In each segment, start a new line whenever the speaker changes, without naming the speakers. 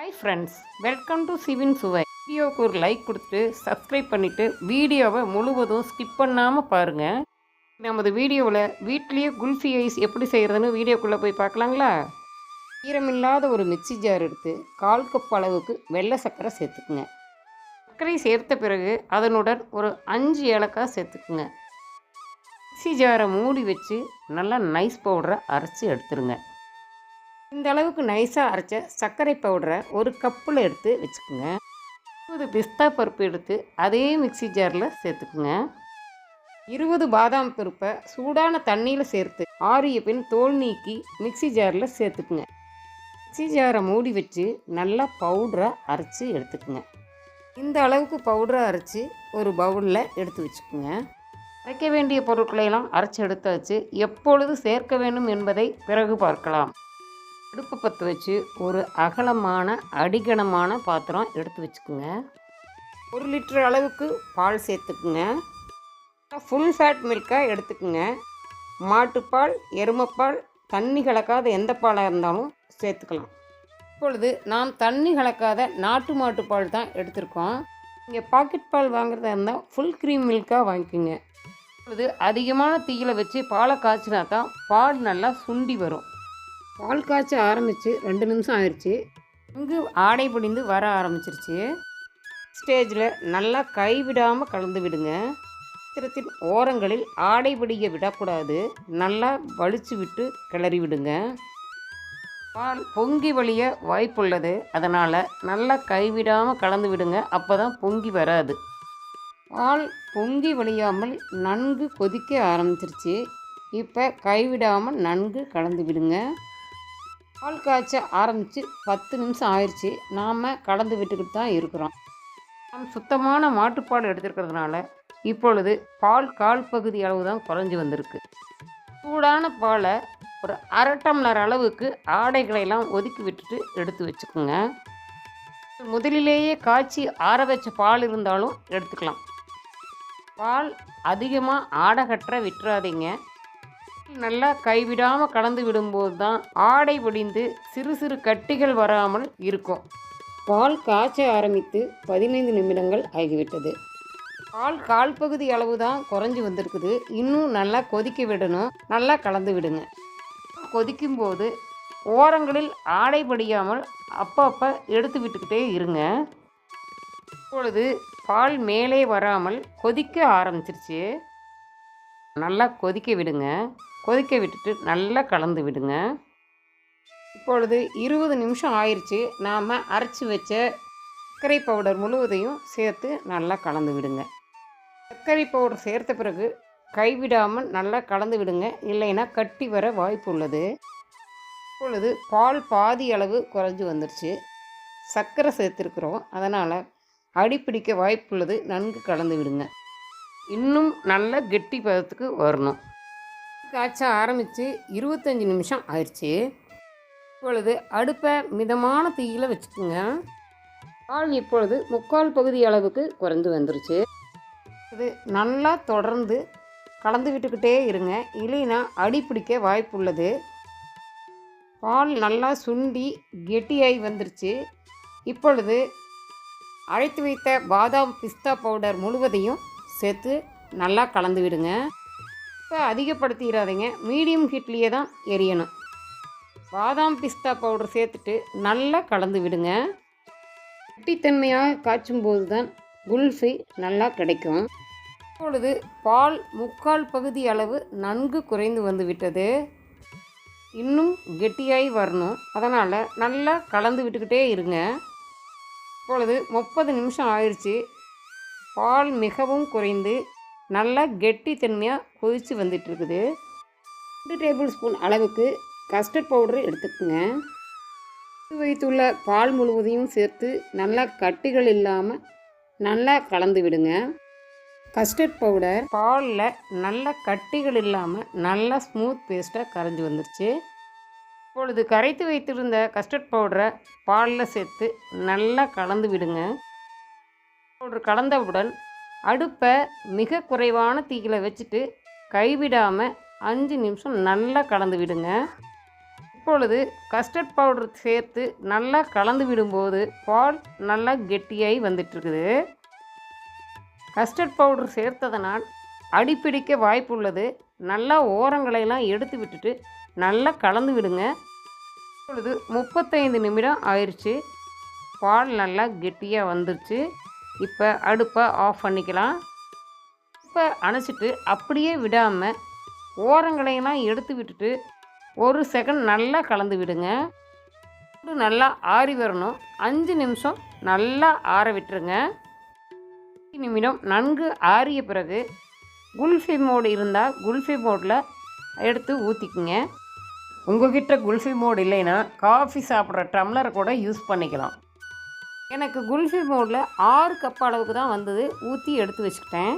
Hi friends welcome to சிவின் சுவை வீடியோவுக்கு ஒரு லைக் கொடுத்துட்டு சப்ஸ்கிரைப் பண்ணிவிட்டு வீடியோவை முழுவதும் ஸ்கிப் பண்ணாமல் பாருங்கள் நமது வீடியோவில் வீட்லேயே குல்ஃபி ஐஸ் எப்படி செய்கிறதுன்னு வீடியோக்குள்ளே போய் பார்க்கலாங்களா? ஈரமில்லாத ஒரு மிக்ஸி ஜார் எடுத்து கால் கப் அளவுக்கு வெள்ளை சர்க்கரை சேர்த்துக்குங்க. சர்க்கரை சேர்த்த பிறகு அதனுடன் ஒரு அஞ்சு ஏலக்காய் சேர்த்துக்குங்க. மிக்ஸி ஜாரை மூடி வச்சு நல்லா நைஸ் பவுடரை அரைச்சி எடுத்துருங்க. இந்த அளவுக்கு நைஸாக அரைச்ச சர்க்கரை பவுடரை ஒரு கப்பில் எடுத்து வச்சுக்கோங்க. இருபது பிஸ்தா பருப்பு எடுத்து அதே மிக்ஸி ஜாரில் சேர்த்துக்குங்க. இருபது பாதாம் பருப்பை சூடான தண்ணியில் சேர்த்து ஆறிய பின் தோல் நீக்கி மிக்ஸி ஜாரில் சேர்த்துக்குங்க. மிக்ஸி ஜாரை மூடி வச்சு நல்லா பவுடரை அரைச்சி எடுத்துக்குங்க. இந்த அளவுக்கு பவுடரை அரைச்சி ஒரு பவுலில் எடுத்து வச்சுக்கோங்க. அரைக்க வேண்டிய பொருட்களையெல்லாம் அரைச்சி எடுத்தாச்சு. எப்பொழுது சேர்க்க வேண்டும் என்பதை பிறகு பார்க்கலாம். அடுப்பு பற்ற வச்சு ஒரு அகலமான அடிகனமான பாத்திரம் எடுத்து வச்சுக்கோங்க. ஒரு லிட்டர் அளவுக்கு பால் சேர்த்துக்குங்க. ஃபுல் ஃபேட் மில்காக எடுத்துக்குங்க. மாட்டுப்பால் எருமைப்பால் தண்ணி கலக்காத எந்த பாலாக இருந்தாலும் சேர்த்துக்கலாம். இப்பொழுது நாம் தண்ணி கலக்காத நாட்டு மாட்டுப்பால் தான் எடுத்திருக்கோம். இங்கே பாக்கெட் பால் வாங்குறதா இருந்தால் ஃபுல் க்ரீம் மில்காக வாங்கிக்கோங்க. இப்பொழுது அதிகமான தீயில வச்சு பாலை காய்ச்சினா தான் பால் நல்லா சுண்டி வரும். பால் காய்ச்ச ஆரம்பித்து ரெண்டு நிமிஷம் ஆயிடுச்சு இங்கு ஆடை பிடிந்து வர ஆரம்பிச்சிருச்சு. ஸ்டேஜில் நல்லா கைவிடாமல் கலந்து விடுங்க. பாத்திரத்தின் ஓரங்களில் ஆடை பிடிக்க விடக்கூடாது. நல்லா வலிச்சு விட்டு கிளறி விடுங்க. பால் பொங்கி வழிய வாய்ப்புள்ளது. அதனால் நல்லா கைவிடாமல் கலந்து விடுங்க. அப்போ தான் பொங்கி வராது. பால் பொங்கி வழியாமல் நன்கு கொதிக்க ஆரம்பிச்சிருச்சு. இப்போ கைவிடாமல் நன்கு கலந்து விடுங்க. பால் காய்ச்ச ஆரம்பித்து பத்து நிமிஷம் ஆயிடுச்சு நாம் கலந்து விட்டுக்கிட்டு தான் இருக்கிறோம். நாம் சுத்தமான மாட்டுப்பால் எடுத்துருக்கிறதுனால இப்பொழுது பால் கால் பகுதி அளவு தான் குறைஞ்சி வந்திருக்கு. சூடான பாலை ஒரு அரை டம்ளர் அளவுக்கு ஆடைகளையெல்லாம் ஒதுக்கி விட்டுட்டு எடுத்து வச்சுக்கோங்க. முதலிலேயே காய்ச்சி ஆற வச்ச பால் இருந்தாலும் எடுத்துக்கலாம். பால் அதிகமாக ஆடகற்ற விட்டுறாதீங்க. நல்லா கைவிடாமல் கலந்து விடும்போது தான் ஆடை ஒடிந்து சிறு சிறு கட்டிகள் வராமல் இருக்கும். பால் காய்ச்ச ஆரம்பித்து பதினைந்து நிமிடங்கள் ஆகிவிட்டது. பால் கால் பகுதி அளவு தான் குறைஞ்சி வந்திருக்குது. இன்னும் நல்லா கொதிக்க விடணும். நல்லா கலந்து விடுங்க. கொதிக்கும்போது ஓரங்களில் ஆடை படியாமல் அப்பப்போ எடுத்து விட்டுக்கிட்டே இருங்க. இப்பொழுது பால் மேலே வராமல் கொதிக்க ஆரம்பிச்சிருச்சு. நல்லா கொதிக்க விடுங்க. கொதிக்க விட்டுட்டு நல்லா கலந்து விடுங்க. இப்பொழுது இருபது நிமிஷம் ஆயிடுச்சு நாம் அரைச்சி வச்ச சர்க்கரை பவுடர் முழுவதையும் சேர்த்து நல்லா கலந்து விடுங்க. சர்க்கரை பவுடர் சேர்த்த பிறகு கைவிடாமல் நல்லா கலந்து விடுங்க. இல்லைன்னா கட்டி வர வாய்ப்பு உள்ளது. இப்பொழுது பால் பாதி அளவு குறைஞ்சி வந்துருச்சு. சர்க்கரை சேர்த்துருக்குறோம். அதனால் அடிப்பிடிக்க வாய்ப்புள்ளது நன்கு கலந்து விடுங்க. இன்னும் நல்ல கெட்டி பதத்துக்கு வரணும். காய்ச்ச ஆரம்பித்து இருபத்தஞ்சி நிமிஷம் ஆயிடுச்சு. இப்பொழுது அடுப்பை மிதமான தீயில் வச்சுக்கோங்க. பால் இப்பொழுது முக்கால் பகுதி அளவுக்கு குறைந்து வந்துருச்சு. இது நல்லா தொடர்ந்து கலந்து விட்டுக்கிட்டே இருங்க. இல்லைன்னா அடி பிடிக்க வாய்ப்புள்ளது. பால் நல்லா சுண்டி கெட்டியாகி வந்துருச்சு. இப்பொழுது அழைத்து வைத்த பாதாம் பிஸ்தா பவுடர் முழுவதையும் சேர்த்து நல்லா கலந்து விடுங்க. இப்போ அதிகப்படுத்திடாதீங்க மீடியம் ஹீட்லேயே தான் எரியணும். பாதாம் பிஸ்தா பவுடர் சேர்த்துட்டு நல்லா கலந்து விடுங்க. கட்டித்தன்மையாக காய்ச்சும் போது தான் குல்ஃபி நல்லா கிடைக்கும். இப்பொழுது பால் முக்கால் பகுதி அளவு நன்கு குறைந்து வந்து விட்டது. இன்னும் கெட்டியாகி வரணும். அதனால் நல்லா கலந்து விட்டுக்கிட்டே இருங்க. இப்பொழுது முப்பது நிமிஷம் ஆயிடுச்சு. பால் மிகவும் குறைந்து நல்லா கெட்டித்தன்மையாக கொதித்து வந்துட்டு இருக்குது ரெண்டு டேபிள் ஸ்பூன் அளவுக்கு கஸ்டர்ட் பவுடர் எடுத்துக்கோங்க. எடுத்து வைத்துள்ள பால் முழுவதையும் சேர்த்து நல்லா கட்டிகள் இல்லாமல் நல்லா கலந்து விடுங்க. கஸ்டர்ட் பவுடர் பாலில் நல்ல கட்டிகள் இல்லாமல் நல்லா ஸ்மூத் பேஸ்ட்டாக கரைஞ்சி வந்துருச்சு. இப்பொழுது கரைத்து வைத்திருந்த கஸ்டர்ட் பவுடரை பாலில் சேர்த்து நல்லா கலந்து விடுங்க. பவுடர் கலந்தவுடன் அடுப்பை மிக குறைவான தீயில் வச்சுட்டு கைவிடாமல் அஞ்சு நிமிஷம் நல்லா கலந்து விடுங்க. இப்பொழுது கஸ்டர்ட் பவுடர் சேர்த்து நல்லா கலந்து விடும்போது பால் நல்லா கெட்டியாகி வந்துட்டுருக்குது. கஸ்டர்ட் பவுடர் சேர்த்ததனால் அடிப்பிடிக்க வாய்ப்புள்ளது. நல்லா ஓரங்களையெல்லாம் எடுத்து விட்டுட்டு நல்லா கலந்து விடுங்க. இப்பொழுது முப்பத்தைந்து நிமிடம் ஆயிடுச்சு பால் நல்லா கெட்டியாக வந்துருச்சு. இப்போ அடுப்பை ஆஃப் பண்ணிக்கலாம். இப்போ அணைச்சிட்டு அப்படியே விடாமல் ஓரங்களையெல்லாம் எடுத்து விட்டுட்டு ஒரு செகண்ட் நல்லா கலந்து விடுங்க. நல்லா ஆறி வரணும். அஞ்சு நிமிஷம் நல்லா ஆற விட்டுருங்க. அஞ்சு நிமிடம் நன்கு ஆறிய பிறகு குல்ஃபி மோடு இருந்தால் குல்ஃபி மோடில் எடுத்து ஊற்றிக்குங்க உங்ககிட்ட குல்ஃபி மோடு இல்லைன்னா காஃபி சாப்பிட்ற டம்ளரை கூட யூஸ் பண்ணிக்கலாம். எனக்கு குல்ஃபி மோடில் ஆறு கப் அளவுக்கு தான் வந்தது. ஊற்றி எடுத்து வச்சுக்கிட்டேன்.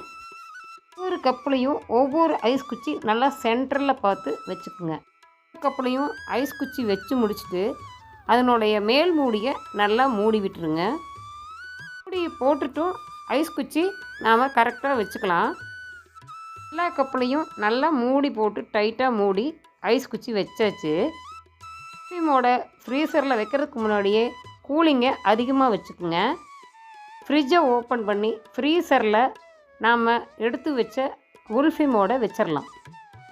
ஒவ்வொரு கப்புலையும் ஒவ்வொரு ஐஸ் குச்சி நல்லா சென்டரில் பார்த்து வச்சுக்குங்க. கப்புலையும் ஐஸ் குச்சி வச்சு முடிச்சுட்டு அதனுடைய மேல் மூடியை நல்லா மூடி விட்டுருங்க. மூடி போட்டுட்டும் ஐஸ் குச்சி நாம் கரெக்டாக வச்சுக்கலாம். எல்லா கப்புலையும் நல்லா மூடி போட்டு டைட்டாக மூடி ஐஸ் குச்சி வச்சாச்சு. ஐஸ்கிரீமோட ஃப்ரீசரில் வைக்கிறதுக்கு முன்னாடியே கூலிங்கை அதிகமாக வச்சுக்குங்க. ஃப்ரிட்ஜை ஓப்பன் பண்ணி ஃப்ரீசரில் நாம் எடுத்து வச்ச குல்ஃபி மோட வச்சிடலாம்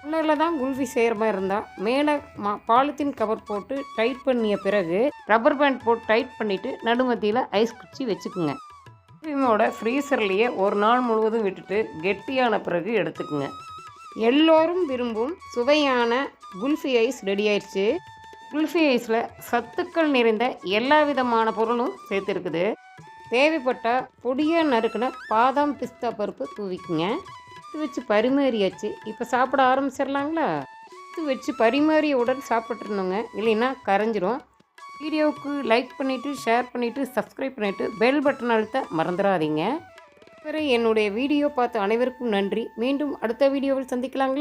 முன்னில் தான் குல்ஃபி செய்கிற மாதிரி இருந்தால் மேலே மா பாலித்தீன் கவர் போட்டு டைட் பண்ணிய பிறகு ரப்பர் பேண்ட் போட்டு டைட் பண்ணிவிட்டு நடுமத்தியில் ஐஸ் குச்சி வச்சுக்குங்க. குல்ஃபிமோட ஃப்ரீசர்லேயே ஒரு நாள் முழுவதும் விட்டுட்டு கெட்டியான பிறகு எடுத்துக்குங்க. எல்லோரும் விரும்பும் சுவையான குல்ஃபி ஐஸ் ரெடி ஆயிடுச்சு. துளசி ஐஸில் சத்துக்கள் நிறைந்த எல்லா விதமான பொருளும் சேர்த்துருக்குது. தேவைப்பட்டால் பொடியாக நறுக்கின பாதாம் பிஸ்தா பருப்பு தூவிக்குங்க. எடுத்து வச்சு பரிமாறியாச்சு. இப்போ சாப்பிட ஆரம்பிச்சிடலாங்களா? எடுத்து வச்சு பரிமாறியவுடன் சாப்பிட்ருந்தோங்க இல்லைன்னா கரைஞ்சிரும். வீடியோவுக்கு லைக் பண்ணிவிட்டு ஷேர் பண்ணிவிட்டு சப்ஸ்கிரைப் பண்ணிவிட்டு பெல் பட்டன் அழுத்த மறந்துடாதீங்க. வேறு என்னுடைய வீடியோ பார்த்த அனைவருக்கும் நன்றி. மீண்டும் அடுத்த வீடியோவில் சந்திக்கலாங்களா?